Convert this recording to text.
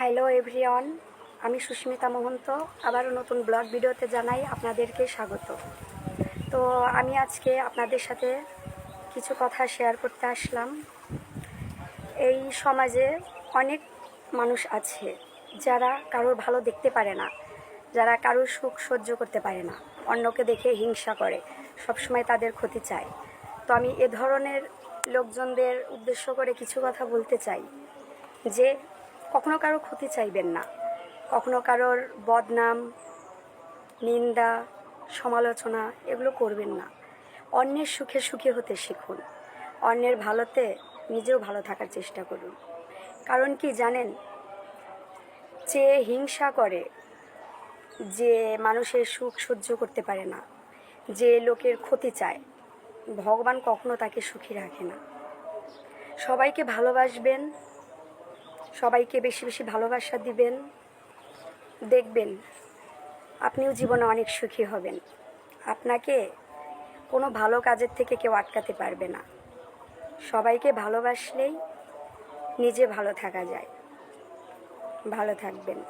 Hello everyone, আমি সুস্মিতা মহন্ত। আবারও নতুন ব্লগ ভিডিওতে জানাই আপনাদেরকে স্বাগত। তো আমি আজকে আপনাদের সাথে কিছু কথা শেয়ার করতে আসলাম। এই সমাজে অনেক মানুষ আছে যারা কারোর ভালো দেখতে পারে না, যারা কারোর সুখ সহ্য করতে পারে না, অন্যকে দেখে হিংসা করে, সবসময় তাদের ক্ষতি চায়। তো আমি এ ধরনের লোকজনদের উদ্দেশ্য করে কিছু কথা বলতে চাই, যে কখনো কারও ক্ষতি চাইবেন না। কখনো কারোর বদনাম, নিন্দা, সমালোচনা এগুলো করবেন না। অন্যের সুখে সুখী হতে শিখুন। অন্যের ভালোতে নিজেও ভালো থাকার চেষ্টা করুন। কারণ কি জানেন? যে হিংসা করে, যে মানুষের সুখ সহ্য করতে পারে না, যে লোকের ক্ষতি চায়, ভগবান কখনো তাকে সুখী রাখে না। সবাইকে ভালোবাসবেন সবাইকে বেশি বেশি ভালোবাসা দিবেন। দেখবেন, আপনিও জীবনে অনেক সুখী হবেন। আপনাকে কোনো ভালো কাজের থেকে কেউ আটকাতে পারবে না। সবাইকে ভালোবাসলেই নিজে ভালো থাকা যায়। ভালো থাকবেন।